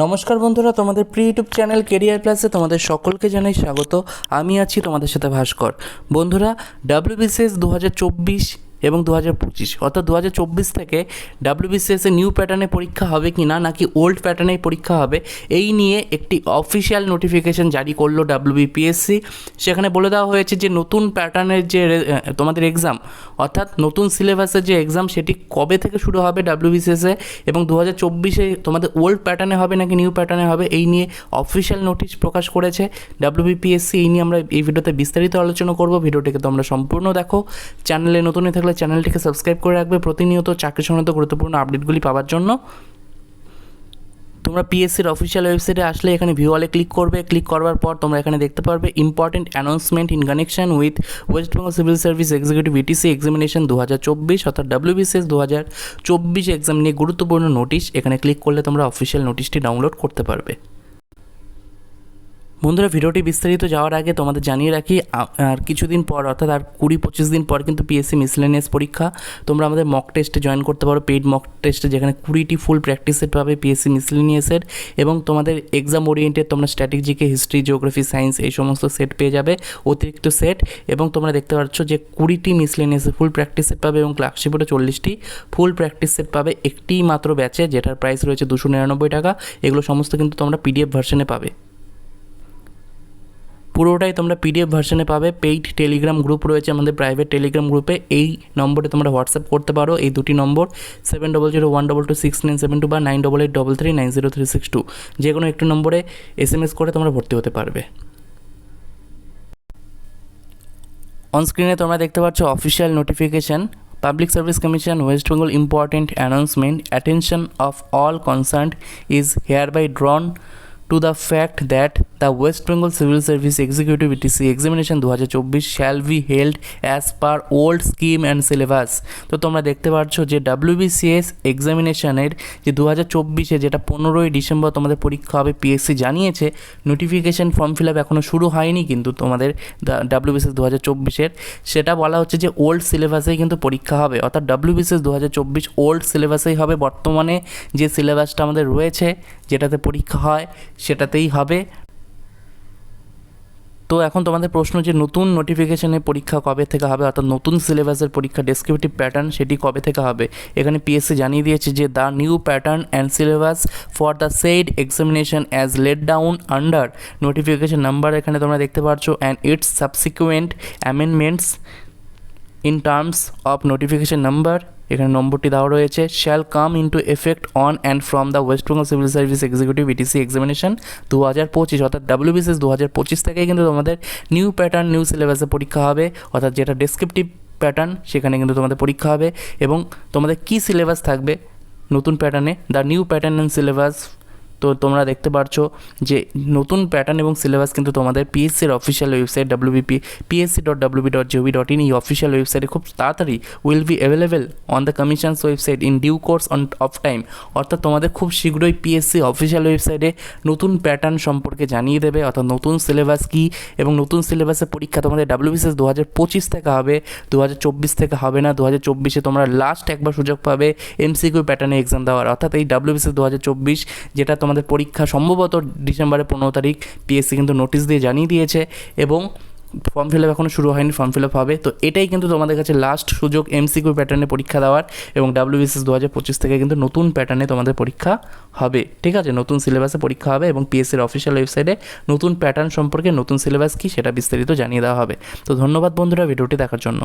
নমস্কার বন্ধুরা, তোমাদের প্রি ইউটিউব চ্যানেল কেরিয়ার প্লাসে তোমাদের সকলকে জানাই স্বাগত। আমি আছি তোমাদের সাথে ভাস্কর। বন্ধুরা ডাব্লিউবিসিএস দু হাজার চব্বিশ এবং দু হাজার পঁচিশ, অর্থাৎ দু হাজার চব্বিশ থেকে ডাব্লিউবিসিএস নিউ প্যাটার্নে পরীক্ষা হবে কি না, নাকি ওল্ড প্যাটার্নেই পরীক্ষা হবে, এই নিয়ে একটি অফিসিয়াল নোটিফিকেশন জারি করল ডাব্লিউবিপিএসসি সেখানে বলে দেওয়া হয়েছে যে নতুন প্যাটার্নের যে তোমাদের এক্সাম অর্থাৎ নতুন সিলেবাসের যে এক্সাম সেটি কবে থেকে শুরু হবে ডাব্লিউবিসিএস এবং দু হাজার চব্বিশে তোমাদের ওল্ড প্যাটার্নে হবে নাকি নিউ প্যাটার্নে হবে, এই নিয়ে অফিসিয়াল নোটিশ প্রকাশ করেছে ডাব্লিউবিপিএসসি এই নিয়ে আমরা এই ভিডিওতে বিস্তারিত আলোচনা করব, ভিডিওটিকে তোমরা সম্পূর্ণ দেখো। চ্যানেলে নতুন হয়ে থাকলে চ্যানেলটিকে সাবস্ক্রাইব করে রাখবে। প্রতিনিয়ত চাকরি সংক্রান্ত গুরুত্বপূর্ণ আপডেটগুলি পাওয়ার জন্য। তোমরা পিএসসির অফিসিয়াল ওয়েবসাইটে আসলে এখানে ভিউ অলে ক্লিক করবে। ক্লিক করবার পর তোমরা এখানে দেখতে পারবে important announcement in connection with West Bengal civil service executive ETC examination দু হাজার চব্বিশ অর্থাৎ ডাব্লিউবিসিএস দু হাজার চব্বিশ এক্সাম নিয়ে গুরুত্বপূর্ণ নোটিশ এখানে ক্লিক করলে তোমরা অফিসিয়াল নোটিশটি ডাউনলোড করতে পারবে। বন্ধুরা, ভিডিওটি বিস্তারিত যাওয়ার আগে তোমাদের জানিয়ে রাখি আর কিছুদিন পর, অর্থাৎ আর কুড়ি, পঁচিশ দিন পর কিন্তু পিএসসি মিসলেনিয়াস পরীক্ষা। তোমরা আমাদের মক টেস্টে জয়েন করতে পারো পেইড মক টেস্টে যেখানে কুড়িটি ফুল প্র্যাকটিস সেট পাবে পিএসসি মিসলেনিয়াসের এবং তোমাদের এক্সাম ওরিয়েন্টেড তোমরা স্ট্র্যাটেজিকে হিস্ট্রি জিওগ্রাফি সায়েন্স এই সমস্ত সেট পেয়ে যাবে, অতিরিক্ত সেট এবং তোমরা দেখতে পাচ্ছ যে কুড়িটি মিসলেনিয়াসের ফুল প্র্যাকটিস সেট পাবে এবং ক্লার্কশিপেরও চল্লিশটি ফুল প্র্যাকটিস সেট পাবে একটি মাত্র ব্যাচে যেটার প্রাইস রয়েছে দুশো নিরানব্বই টাকা। এগুলো সমস্ত কিন্তু তোমরা পিডিএফ ভার্সনে পাবে। পুরোটাই তোমরা পিডিএফ ভার্সনে পাবে। পেইড টেলিগ্রাম গ্রুপ রয়েছে আমাদের প্রাইভেট টেলিগ্রাম গ্রুপে এই নম্বরে তোমরা হোয়াটসঅ্যাপ করতে পারো। এই দুটি নম্বর seven double zero one double two six nine seven two বা nine double eight double three nine zero three six two যে কোনো একটি নম্বরে এস এম এস করে তোমরা ভর্তি হতে পারবে। অন স্ক্রিনে তোমরা দেখতে পাচ্ছ official notification public service commission West Bengal important announcement attention of all concern is hereby drawn to the fact that the West Bengal Civil Service Executive ETC examination দু হাজার চব্বিশ shall be held as per old scheme and syllabus তো তোমরা দেখতে পাচ্ছ যে WBCS এক্সামিনেশনের যে দু হাজার চব্বিশে যেটা পনেরোই ডিসেম্বর তোমাদের পরীক্ষা হবে পিএসসি জানিয়েছে নোটিফিকেশন ফর্ম ফিল আপ এখনও শুরু হয়নি কিন্তু তোমাদের ডাব্লিউবিসিএস দু হাজার চব্বিশের। সেটা বলা হচ্ছে যে ওল্ড সিলেবাসেই কিন্তু পরীক্ষা হবে। অর্থাৎ ডাব্লিউবিসিএস দু হাজার চব্বিশ ওল্ড সিলেবাসেই হবে। বর্তমানে যে সিলেবাসটা আমাদের রয়েছে, যেটাতে পরীক্ষা হয়, সেটাতেই হবে। তো এখন তোমাদের প্রশ্ন যে নতুন নোটিফিকেশনে পরীক্ষা কবে থেকে হবে, অর্থাৎ নতুন সিলেবাসের পরীক্ষা ডেসক্রিপটিভ প্যাটার্ন সেটি কবে থেকে হবে? এখানে পিএসসি জানিয়ে দিয়েছে যে the new pattern and syllabus for the said examination as laid down under notification number এখানে তোমরা দেখতে পাচ্ছ and its subsequent amendments in terms of notification number এখানে নম্বরটি দেওয়া রয়েছে shall come into effect on and from the West Bengal civil service executive ETC examination দু হাজার পঁচিশ অর্থাৎ ডাব্লিউবিসিএস দু হাজার পঁচিশ থেকেই কিন্তু তোমাদের নিউ প্যাটার্ন নিউ সিলেবাসে পরীক্ষা হবে, অর্থাৎ যেটা ডেসক্রিপটিভ প্যাটার্ন সেখানে কিন্তু তোমাদের পরীক্ষা হবে এবং তোমাদের কী সিলেবাস থাকবে, নতুন প্যাটার্নে the new pattern and syllabus তো তোমরা দেখতে পারছ যে নতুন প্যাটার্ন এবং সিলেবাস কিন্তু তোমাদের পিএসসির official website WBP PSC dot WB dot GOV dot in এই অফিসিয়াল ওয়েবসাইটে খুব তাড়াতাড়ি will be available on the commission's website in due course on of time অর্থাৎ তোমাদের খুব শীঘ্রই পিএসসি অফিসিয়াল ওয়েবসাইটে নতুন প্যাটার্ন সম্পর্কে জানিয়ে দেবে, অর্থাৎ নতুন সিলেবাস কী এবং নতুন সিলেবাসের পরীক্ষা তোমাদের ডাব্লিউবিসিএস দু হাজার পঁচিশ থেকে হবে দু হাজার চব্বিশ থেকে হবে না দু হাজার চব্বিশে তোমরা লাস্ট একবার সুযোগ পাবে এমসিকিউ প্যাটার্নে এক্সাম দেওয়ার। অর্থাৎ এই ডাব্লিউবিসিএস দু হাজার চব্বিশ যেটা তোমাদের পরীক্ষা সম্ভবত ডিসেম্বরের পনেরো তারিখ। পিএসসি কিন্তু নোটিশ দিয়ে জানিয়ে দিয়েছে এবং ফর্ম ফিল আপ এখনও শুরু হয়নি ফর্ম ফিল আপ হবে। তো এটাই কিন্তু তোমাদের কাছে লাস্ট সুযোগ এমসিকিউ প্যাটার্নে পরীক্ষা দেওয়ার এবং ডাব্লিউবিসিএস দু হাজার পঁচিশ থেকে কিন্তু নতুন প্যাটার্নে তোমাদের পরীক্ষা হবে। ঠিক আছে? নতুন সিলেবাসে পরীক্ষা হবে এবং পিএসসির অফিসিয়াল ওয়েবসাইটে নতুন প্যাটার্ন সম্পর্কে নতুন সিলেবাস কী সেটা বিস্তারিত জানিয়ে দেওয়া হবে। তো ধন্যবাদ বন্ধুরা ভিডিওটি দেখার জন্য।